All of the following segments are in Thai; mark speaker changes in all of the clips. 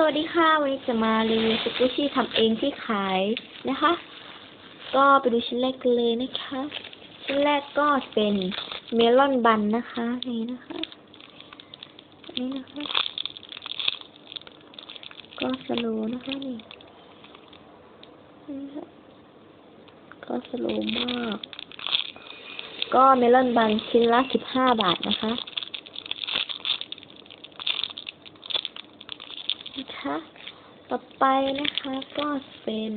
Speaker 1: สวัสดีค่ะ วันนี้จะมารีวิวสกุชี่ทำเองที่ขายนะคะ ก็ไปดูชิ้นแรกกันเลยนะคะ ชิ้นแรกก็เป็นเมลอนบันนะคะ นี่นะคะ นี่นะคะ ก็สโลว์นะคะนี่นะก็สโลว์มาก ก็เมลอนบันชิ้นละสิบห้าบาทนะคะ ต่อไปนะคะก็เป็น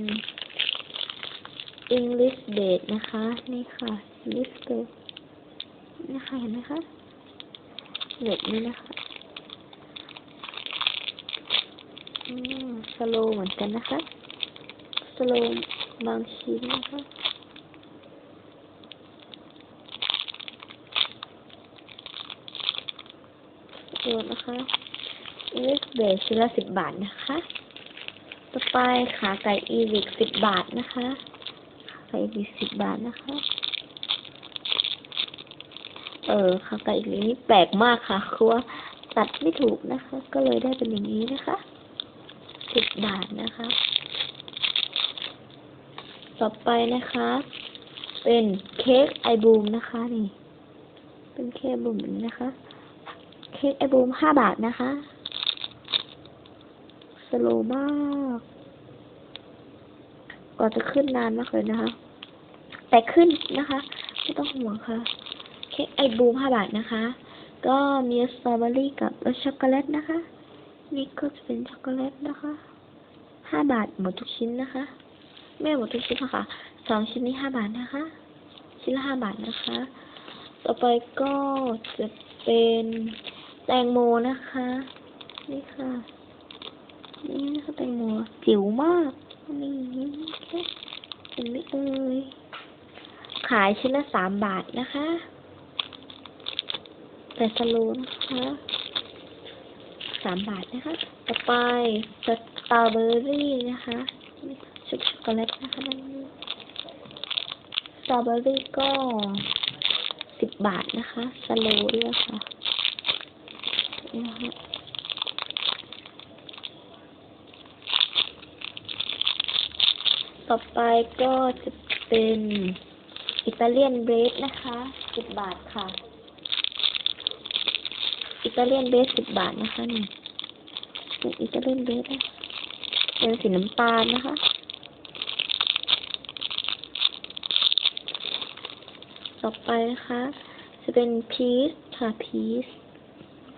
Speaker 1: English Base นะคะ นี่ค่ะ English Base นี่ค่ะเห็นไหมคะเด็ดนี้นะคะสโลเหมือนกันนะคะสโลบางชิ้นนะคะตัวนะคะเลือกเบสชิ้นละสิบบาทนะคะ ต่อไปขาไก่อีวิกสิบบาทนะคะขาไก่อีวิกสิบบาทนะคะ เออขาไก่อีวิกนี่แปลกมากค่ะคือว่าตัดไม่ถูกนะคะ ก็เลยได้เป็นอย่างนี้นะคะสิบบาทนะคะ ต่อไปนะคะ เป็นเค้กไอบูมนะคะนี่ เป็นเค้กบูมนี้นะคะ เค้กไอบูมห้าบาทนะคะ สโลมากกว่าจะขึ้นนานมากเลยนะคะ แต่ขึ้นนะคะ ไม่ต้องห่วงค่ะเค้กไอบูมห้าบาทนะคะ ก็มีสตรอเบอรี่กับรสช็อกโกแลตนะคะ นี่ก็จะเป็นช็อกโกแลตนะคะห้าบาทหมดทุกชิ้นนะคะ ไม่หมดทุกชิ้นนะคะสองชิ้นนี้ห้าบาทนะคะ ชิ้นละห้าบาทนะคะ ต่อไปก็จะเป็นแตงโมนะคะ นี่ค่ะ นี่นะคะแตงโมจิ๋วมากนี่เห็นไหมเอ่ยขายชิ้นละสามบาทนะคะ แต่สโลว์นะคะสามบาทนะคะ ต่อไปสตรอเบอรี่นะคะช็อกโกแลตนะคะนั่นสตรอเบอรี่ก็สิบบาทนะคะ สโลว์ด้วยค่ะนะคะ ต่อไปก็จะเป็นอิตาเลียนเบรดนะคะสิบบาทค่ะ อิตาเลียนเบรดสิบบาทนะคะนี่เป็นอิตาเลียนเบรดเป็นสีน้ำตาลนะคะ ต่อไปนะคะ จะเป็นพีซค่ะพีซ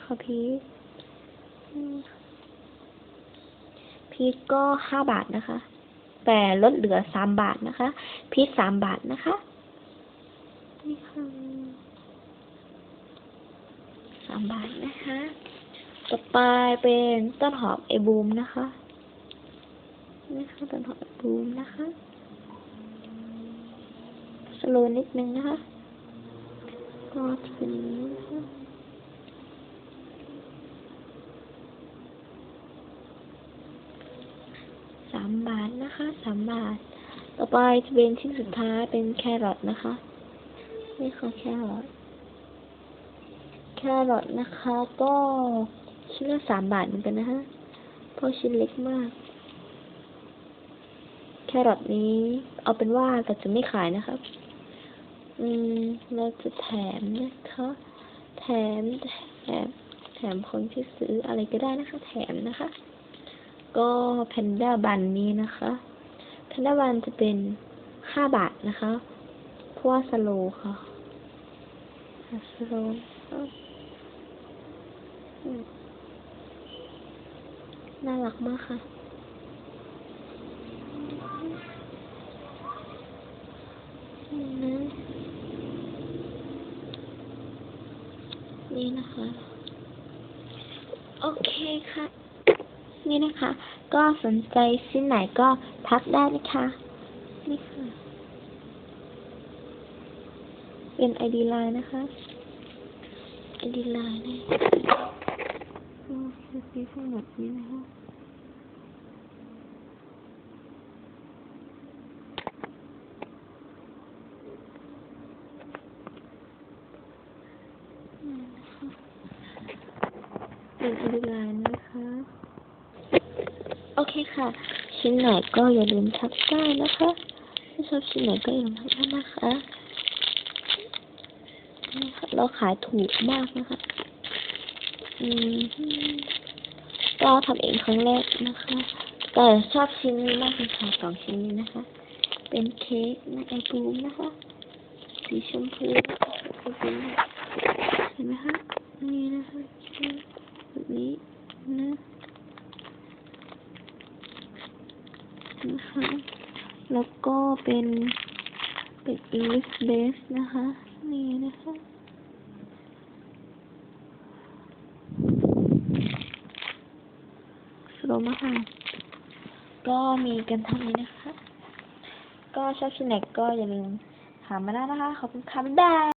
Speaker 1: ค่ะพีซพีซก็ห้าบาทนะคะ แต่ลดเหลือสามบาทนะคะ พีชสามบาทนะคะนี่ค่ะสามบาทนะคะ ต่อไปเป็นต้นหอมไอบูมนะคะนี่ค่ะต้นหอมไอบูมนะคะสโลว์นิดนึงนะคะก็จะเป็นอย่างนี้นะคะามบาทนะคะสามบาท ต่อไปจะเป็นชิ้นสุดท้ายเป็นแครอทนะคะ นี่ค่ะแครอท แครอทนะคะ ก็ชิ้นละสามบาทเหมือนกันนะคะ เพราะชิ้นเล็กมาก แครอทนี้ เอาเป็นว่าเราจะไม่ขายนะครับอืม เราจะแถมนะคะ แถม แถม แถมคนที่ซื้ออะไรก็ได้นะคะ แถมนะคะ ก็แพนด้าบันนี้นะคะแพนด้าบันจะเป็นห้าบาทนะคะเพราะว่าสโลค่ะสโลอืมน่ารักมากค่ะนี่นะคะ โอเคค่ะ นี่นะคะ ก็สนใจชิ้นไหนก็ทักได้นะคะ นี่ค่ะ เป็น ID Line นะคะ ID Line นะก็จะมีทั้งหมดนี้นะคะนี่นะคะเป็น ID Line นะคะโอ เคค่ะ ชิ้นไหนก็อย่าลืมทักได้นะคะถ้าชอบชิ้นไหนก็อย่าลืมทักได้นะคะนี่ค่ะเราขายถูกมากนะคะอืมก็ทำเองครั้งแรกนะคะ แต่ชอบชิ้นนี้มากเลยค่ะสองชิ้นนี้นะคะ เป็นเค้กนะไอบูมนะคะ สีชมพูเห็นไหมคะนี่นะคะแบบนี้นะ นะคะ แล้วก็เป็นเป็น English base นะคะ นี่นะคะ สโลมากค่ะก็มีกันเท่านี้นะคะ ก็ชอบชินไหนก็อย่าลืมถามมาได้นะคะ ขอบคุณค่ะ บ๊ายบาย